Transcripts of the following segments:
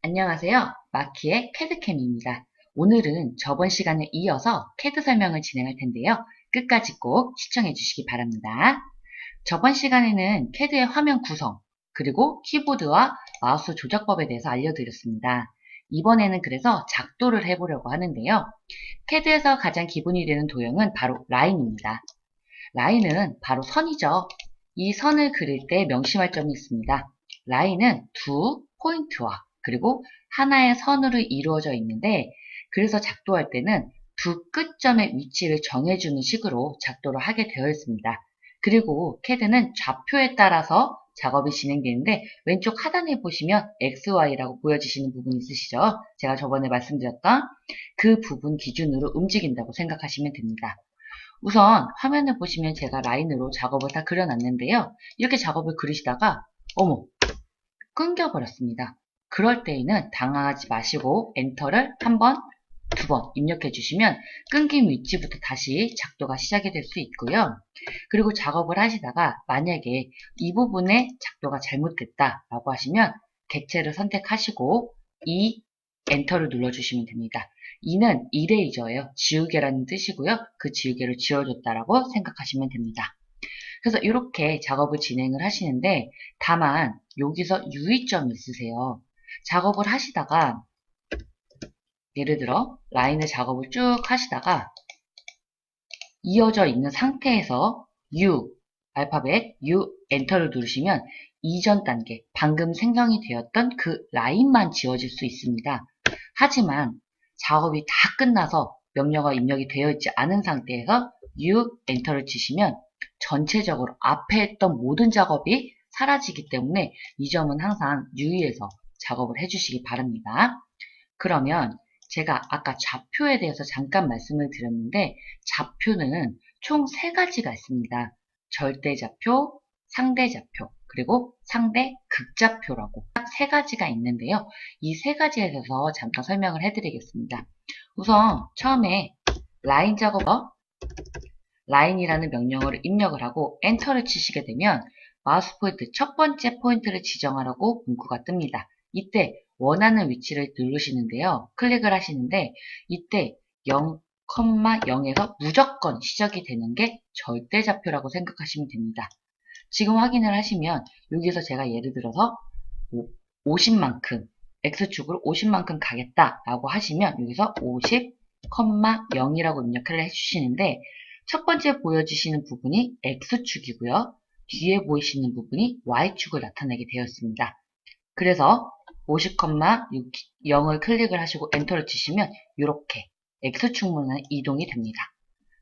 안녕하세요. 마키의 캐드캠입니다. 오늘은 저번 시간에 이어서 캐드 설명을 진행할 텐데요. 끝까지 꼭 시청해 주시기 바랍니다. 저번 시간에는 캐드의 화면 구성, 그리고 키보드와 마우스 조작법에 대해서 알려드렸습니다. 이번에는 그래서 작도를 해보려고 하는데요. 캐드에서 가장 기본이 되는 도형은 바로 라인입니다. 라인은 바로 선이죠. 이 선을 그릴 때 명심할 점이 있습니다. 라인은 두 포인트와 그리고 하나의 선으로 이루어져 있는데 그래서 작도할 때는 두 끝점의 위치를 정해주는 식으로 작도를 하게 되어 있습니다. 그리고 캐드는 좌표에 따라서 작업이 진행되는데 왼쪽 하단에 보시면 XY라고 보여지시는 부분이 있으시죠? 제가 저번에 말씀드렸던 그 부분 기준으로 움직인다고 생각하시면 됩니다. 우선 화면을 보시면 제가 라인으로 작업을 다 그려놨는데요. 이렇게 작업을 그리시다가 어머 끊겨버렸습니다. 그럴 때에는 당황하지 마시고 엔터를 한 번, 두 번 입력해 주시면 끊긴 위치부터 다시 작도가 시작이 될 수 있고요. 그리고 작업을 하시다가 만약에 이 부분에 작도가 잘못됐다 라고 하시면 객체를 선택하시고 이 엔터를 눌러주시면 됩니다. 이는 이레이저예요. 지우개라는 뜻이고요. 그 지우개를 지워줬다라고 생각하시면 됩니다. 그래서 이렇게 작업을 진행을 하시는데 다만 여기서 유의점이 있으세요. 작업을 하시다가 예를 들어 라인을 작업을 쭉 하시다가 이어져 있는 상태에서 U 알파벳 U 엔터를 누르시면 이전 단계 방금 생성이 되었던 그 라인만 지워질 수 있습니다. 하지만 작업이 다 끝나서 명령어 입력이 되어 있지 않은 상태에서 U 엔터를 치시면 전체적으로 앞에 했던 모든 작업이 사라지기 때문에 이 점은 항상 유의해서 작업을 해주시기 바랍니다. 그러면 제가 아까 좌표에 대해서 잠깐 말씀을 드렸는데 좌표는 총 세 가지가 있습니다. 절대좌표, 상대좌표, 그리고 상대 극좌표라고 딱 세 가지가 있는데요. 이 세 가지에 대해서 잠깐 설명을 해드리겠습니다. 우선 처음에 라인 작업어 라인이라는 명령어를 입력을 하고 엔터를 치시게 되면 마우스 포인트 첫 번째 포인트를 지정하라고 문구가 뜹니다. 이때 원하는 위치를 누르시는데요. 클릭을 하시는데 이때 0,0에서 무조건 시작이 되는 게 절대좌표라고 생각하시면 됩니다. 지금 확인을 하시면 여기서 제가 예를 들어서 50만큼 X축으로 50만큼 가겠다라고 하시면 여기서 50,0이라고 입력을 해주시는데 첫 번째 보여지시는 부분이 X축이고요. 뒤에 보이시는 부분이 Y축을 나타내게 되었습니다. 그래서 50,0을 클릭을 하시고 엔터를 치시면 이렇게 X축문은 이동이 됩니다.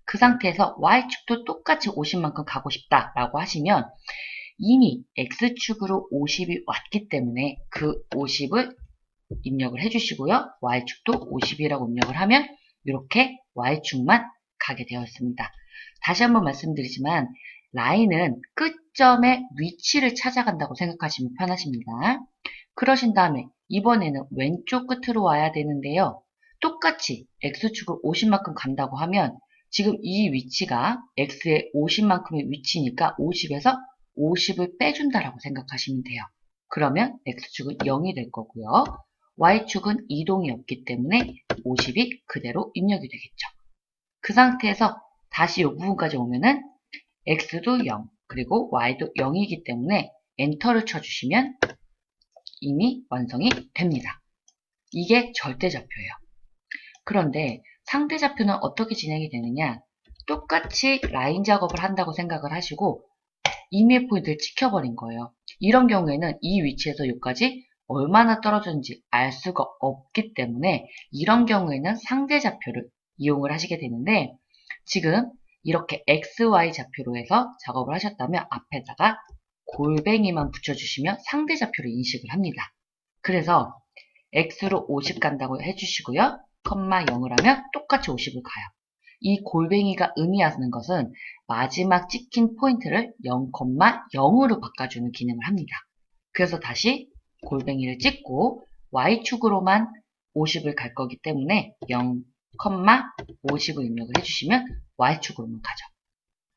그 상태에서 Y축도 똑같이 50만큼 가고 싶다라고 하시면 이미 X축으로 50이 왔기 때문에 그 50을 입력을 해주시고요. Y축도 50이라고 입력을 하면 이렇게 Y축만 가게 되었습니다. 다시 한번 말씀드리지만 라인은 끝점의 위치를 찾아간다고 생각하시면 편하십니다. 그러신 다음에 이번에는 왼쪽 끝으로 와야 되는데요. 똑같이 X축을 50만큼 간다고 하면 지금 이 위치가 X의 50만큼의 위치니까 50에서 50을 빼준다라고 생각하시면 돼요. 그러면 X축은 0이 될 거고요. Y축은 이동이 없기 때문에 50이 그대로 입력이 되겠죠. 그 상태에서 다시 이 부분까지 오면은 X도 0, 그리고 Y도 0이기 때문에 엔터를 쳐주시면 이미 완성이 됩니다. 이게 절대좌표예요. 그런데 상대좌표는 어떻게 진행이 되느냐? 똑같이 라인 작업을 한다고 생각을 하시고 이미의 포인트를 찍혀버린 거예요. 이런 경우에는 이 위치에서 여기까지 얼마나 떨어졌는지 알 수가 없기 때문에 이런 경우에는 상대 좌표를 이용을 하시게 되는데 지금 이렇게 XY 좌표로 해서 작업을 하셨다면 앞에다가 골뱅이만 붙여주시면 상대좌표를 인식을 합니다. 그래서 X로 50 간다고 해주시고요. 컴마 0을 하면 똑같이 50을 가요. 이 골뱅이가 의미하는 것은 마지막 찍힌 포인트를 0,0으로 바꿔주는 기능을 합니다. 그래서 다시 골뱅이를 찍고 Y축으로만 50을 갈 거기 때문에 0, 50을 입력을 해주시면 Y축으로만 가죠.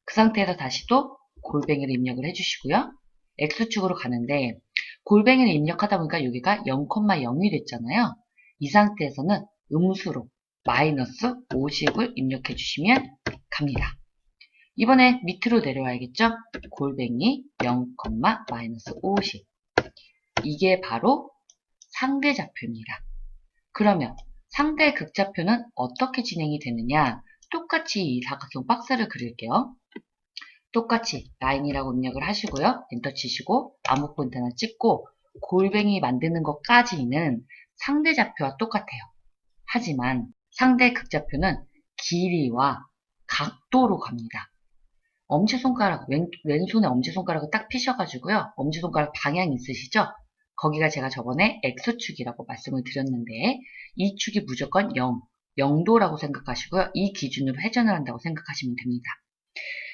그 상태에서 다시 또 골뱅이를 입력을 해주시고요. X축으로 가는데 골뱅이를 입력하다 보니까 여기가 0,0이 됐잖아요. 이 상태에서는 음수로 마이너스 50을 입력해 주시면 갑니다. 이번에 밑으로 내려와야겠죠? 골뱅이 0, 마이너스 50. 이게 바로 상대좌표입니다. 그러면 상대 극좌표는 어떻게 진행이 되느냐? 똑같이 이 사각형 박스를 그릴게요. 똑같이 라인이라고 입력을 하시고요. 엔터 치시고 아무 포인트나 찍고 골뱅이 만드는 것까지는 상대 좌표와 똑같아요. 하지만 상대 극좌표는 길이와 각도로 갑니다. 엄지손가락, 왼, 왼손에 엄지손가락을 딱 피셔가지고요. 엄지손가락 방향 있으시죠? 거기가 제가 저번에 X축이라고 말씀을 드렸는데 이 축이 무조건 0, 0도라고 생각하시고요. 이 기준으로 회전을 한다고 생각하시면 됩니다.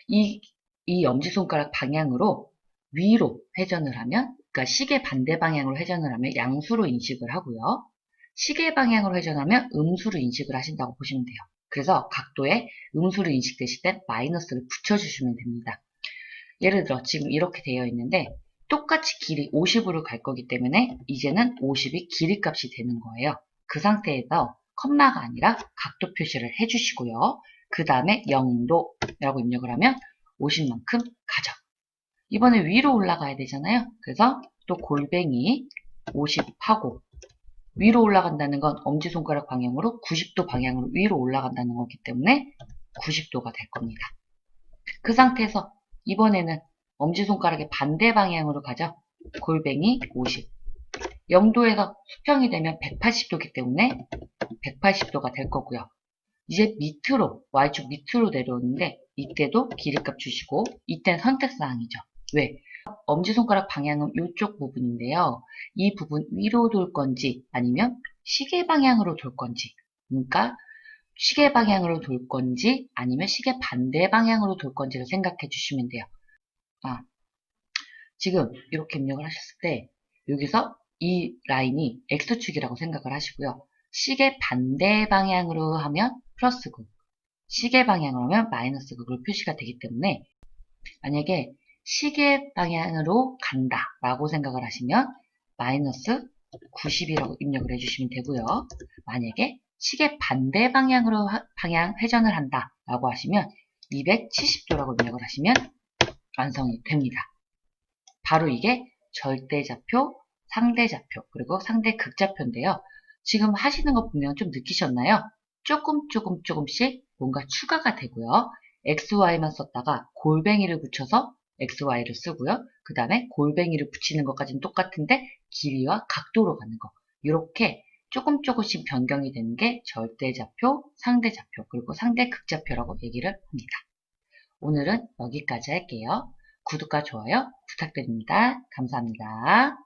이, 이 엄지손가락 방향으로 위로 회전을 하면, 그러니까 시계 반대 방향으로 회전을 하면 양수로 인식을 하고요. 시계 방향으로 회전하면 음수로 인식을 하신다고 보시면 돼요. 그래서 각도에 음수로 인식되실 때 마이너스를 붙여주시면 됩니다. 예를 들어 지금 이렇게 되어 있는데 똑같이 길이 50으로 갈 거기 때문에 이제는 50이 길이 값이 되는 거예요. 그 상태에서 컴마가 아니라 각도 표시를 해주시고요. 그 다음에 0도라고 입력을 하면 50만큼 가죠. 이번에 위로 올라가야 되잖아요. 그래서 또 골뱅이 50하고 위로 올라간다는 건 엄지손가락 방향으로 90도 방향으로 위로 올라간다는 거기 때문에 90도가 될 겁니다. 그 상태에서 이번에는 엄지손가락의 반대 방향으로 가죠. 골뱅이 50. 0도에서 수평이 되면 180도이기 때문에 180도가 될 거고요. 이제 밑으로, Y축 밑으로 내려오는데 이때도 길이값 주시고 이때는 선택사항이죠. 왜? 엄지손가락 방향은 이쪽 부분인데요. 이 부분 위로 돌 건지 아니면 시계 방향으로 돌 건지 그러니까 시계 방향으로 돌 건지 아니면 시계 반대 방향으로 돌 건지를 생각해 주시면 돼요. 아, 지금 이렇게 입력을 하셨을 때 여기서 이 라인이 X축이라고 생각을 하시고요. 시계 반대 방향으로 하면 플러스 극, 시계 방향으로 하면 마이너스 극으로 표시가 되기 때문에 만약에 시계 방향으로 간다 라고 생각을 하시면 마이너스 90이라고 입력을 해주시면 되고요. 만약에 시계 반대 방향으로 방향 회전을 한다 라고 하시면 270도라고 입력을 하시면 완성이 됩니다. 바로 이게 절대좌표, 상대좌표, 그리고 상대극좌표인데요. 지금 하시는 거 보면 좀 느끼셨나요? 조금 조금 조금씩 뭔가 추가가 되고요. XY만 썼다가 골뱅이를 붙여서 XY를 쓰고요. 그 다음에 골뱅이를 붙이는 것까지는 똑같은데 길이와 각도로 가는 거. 이렇게 조금 조금씩 변경이 되는 게 절대좌표, 상대좌표, 그리고 상대극좌표라고 얘기를 합니다. 오늘은 여기까지 할게요. 구독과 좋아요 부탁드립니다. 감사합니다.